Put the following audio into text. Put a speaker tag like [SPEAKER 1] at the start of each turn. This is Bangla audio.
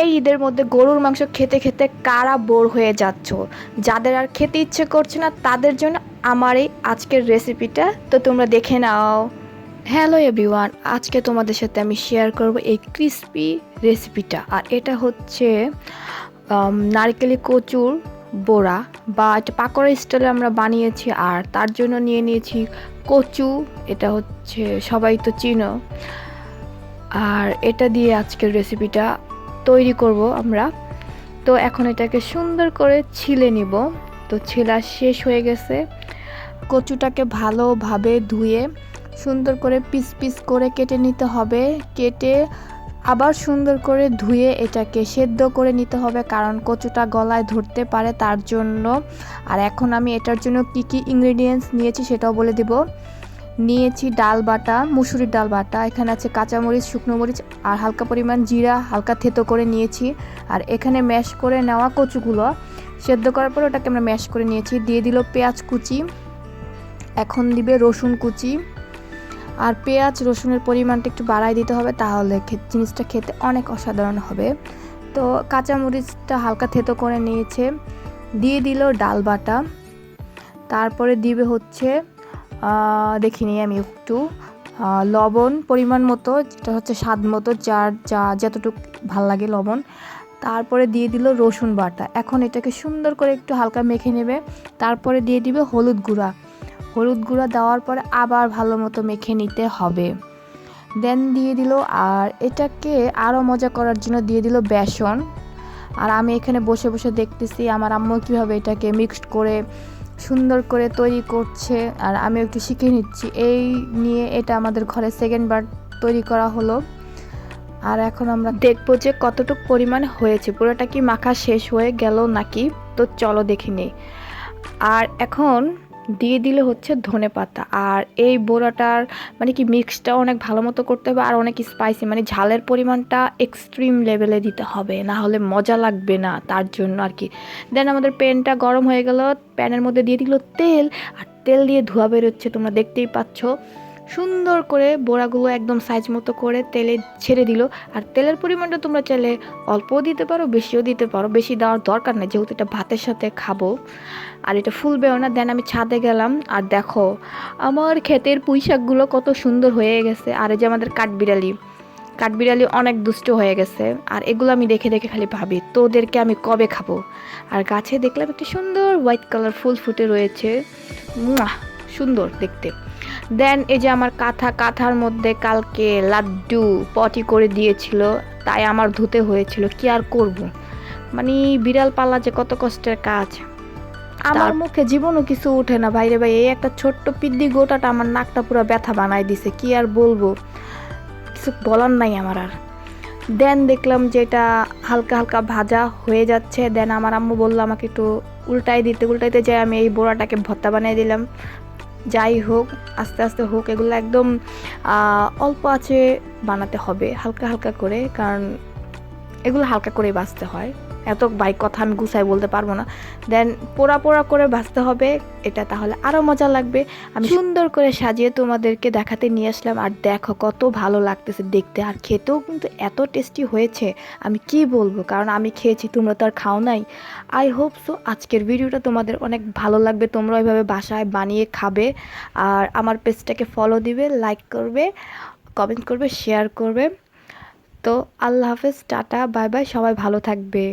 [SPEAKER 1] এই ঈদের মধ্যে গরুর মাংস খেতে খেতে কারা বোর হয়ে যাচ্ছ? যাদের আর খেতে ইচ্ছে করছে না, তাদের জন্য আমার এই আজকের রেসিপিটা তো তোমরা দেখে নাও। হ্যালো এভরিওয়ান আজকে তোমাদের সাথে আমি শেয়ার করব এই ক্রিসপি রেসিপিটা আর এটা হচ্ছে নারকেলি কচুর বোড়া বা পাকোড়া স্টাইলে আমরা বানিয়েছি। আর তার জন্য নিয়ে নিয়েছি কচু। এটা হচ্ছে, সবাই তো চিনো। আর এটা দিয়ে আজকের রেসিপিটা তৈরি করব আমরা। তো এখন এটাকে সুন্দর করে ছিলে নিব। তো ছিলা শেষ হয়ে গেছে। কচুটাকে ভালোভাবে ধুয়ে সুন্দর করে পিস পিস করে কেটে নিতে হবে। কেটে আবার সুন্দর করে ধুয়ে এটাকে সেদ্ধ করে নিতে হবে কারণ কচুটা গলায় ধরতে পারে তার জন্য। আর এখন আমি এটার জন্য কি কি ইনগ্রেডিয়েন্টস নিয়েছি সেটাও বলে দেব। নিয়েছি ডাল বাটা, মুসুরির ডাল বাটা, এখানে আছে কাঁচামরিচ, শুকনো মরিচ আর হালকা পরিমাণ জিরা, হালকা থেতো করে নিয়েছি। আর এখানে ম্যাশ করে নেওয়া কচুগুলো সেদ্ধ করার পর ওটাকে আমরা ম্যাশ করে নিয়েছি। দিয়ে দিল পেঁয়াজ কুচি, এখন দিবে রসুন কুচি। আর পেঁয়াজ রসুনের পরিমাণটা একটু বাড়াই দিতে হবে, তাহলে জিনিসটা খেতে অনেক অসাধারণ হবে। তো কাঁচামরিচটা হালকা থেতো করে নিয়েছে। দিয়ে দিল ডাল বাটা। তারপরে দিবে হচ্ছে দেখিনি আমি একটু। লবণ পরিমাণ মতো, যেটা হচ্ছে স্বাদ মতো, যার যা যতটুকু ভালো লাগে লবণ। তারপরে দিয়ে দিল রসুন বাটা। এখন এটাকে সুন্দর করে একটু হালকা মেখে নেবে। তারপরে দিয়ে দিবে হলুদ গুঁড়া। হলুদ গুঁড়া দেওয়ার পরে আবার ভালো মতো মেখে নিতে হবে। দেন দিয়ে দিল, আর এটাকে আরও মজা করার জন্য দিয়ে দিল বেসন। আর আমি এখানে বসে বসে দেখতেছি, আমার আম্মু কীভাবে এটাকে মিক্সড করে সুন্দর করে তৈরি করছে আর আমি একটু শিখে নিচ্ছি। এই নিয়ে এটা আমাদের ঘরে সেকেন্ড বার তৈরি করা হলো। আর এখন আমরা দেখব যে কতটুকু পরিমাণ হয়েছে। পুরোটা কি মাখা শেষ হয়ে গেল নাকি? তো চলো দেখে নিই। আর এখন দিয়ে দিলে হচ্ছে ধনে পাতা। আর এই বোড়াটার মানে কি মিক্সটা অনেক ভালো মতো করতে হবে আর অনেক স্পাইসি মানে ঝালের পরিমাণটা এক্সট্রিম লেভেলে দিতে হবে, না হলে মজা লাগবে না তার জন্য আর কি। দেন আমাদের প্যানটা গরম হয়ে গেল প্যানের মধ্যে দিয়ে দিল তেল, আর তেল দিয়ে ধোয়া বেরোচ্ছে, তোমরা দেখতেই পাচ্ছ। সুন্দর করে বোড়াগুলো একদম সাইজ মতো করে তেলে ছেড়ে দিল। আর তেলের পরিমাণটা তোমরা চাইলে অল্পও দিতে পারো, বেশিও দিতে পারো। বেশি দেওয়ার দরকার নেই, যেহেতু এটা ভাতের সাথে খাব। আর এটা ফুলবেও না। দেন আমি ছাদে গেলাম, আর দেখো, আমার ক্ষেতের পুঁই শাকগুলো কত সুন্দর হয়ে গেছে। আর এই যে আমাদের কাঠবিড়ালি কাঠবিড়ালি অনেক দুষ্ট হয়ে গেছে। আর এগুলো আমি দেখে দেখে খালি ভাবি তো ওদেরকে আমি কবে খাব? আর গাছে দেখলাম একটি সুন্দর হোয়াইট কালার ফুল ফুটে রয়েছে। সুন্দর দেখতে। দেন এই যে আমার কাঁথা কাঁথার মধ্যে কালকে লাড্ডু পটি করে দিয়েছিল তাই আমার ধুতে হয়েছিল। কি আর করব? মানে বিড়াল পালা যে কত কষ্টের কাজ। আমার মুখে জীবনও কিছু ওঠে না ভাইরে ভাই এই একটা ছোট্ট পিদ্দি গোটাটা আমার নাকটা পুরো ব্যথা বানাই দিছে কি আর বলব? কিছু বলার নাই আমার আর। দেন দেখলাম যে এটা হালকা হালকা ভাজা হয়ে যাচ্ছে। দেন আমার আম্মু বলল আমাকে একটু উল্টাই দিতে। উল্টাইতে যাই আমি এই বোড়াটাকে ভর্তা বানিয়ে দিলাম। যাই হোক, আস্তে আস্তে হোক, এগুলো একদম অল্প আছে বানাতে হবে, হালকা হালকা করে, কারণ এগুলো হালকা করেই বাঁচতে হয়। এত বাইক কথা আমি গুছাই বলতে পারব না। দেন পোড়া পোড়া করে ভাজতে হবে, এটা তাহলে আরও মজা লাগবে। আমি সুন্দর করে সাজিয়ে তোমাদেরকে দেখাতে নিয়ে আসলাম, আর দেখো কত ভালো লাগতেছে দেখতে, আর খেতেও কিন্তু এত টেস্টি হয়েছে। আমি কি বলব? কারণ আমি খেয়েছি, তোমরা তো আর খাও নাই। আই হোপ সো আজকের ভিডিওটা তোমাদের অনেক ভালো লাগবে। তোমরা ওইভাবে বাসায় বানিয়ে খাবে, আর আমার পেজটাকে ফলো দিবে লাইক করবে কমেন্ট করবে শেয়ার করবে। তো আল্লাহ হাফেজ, টাটা বাই বাই সবাই ভালো থাকবে।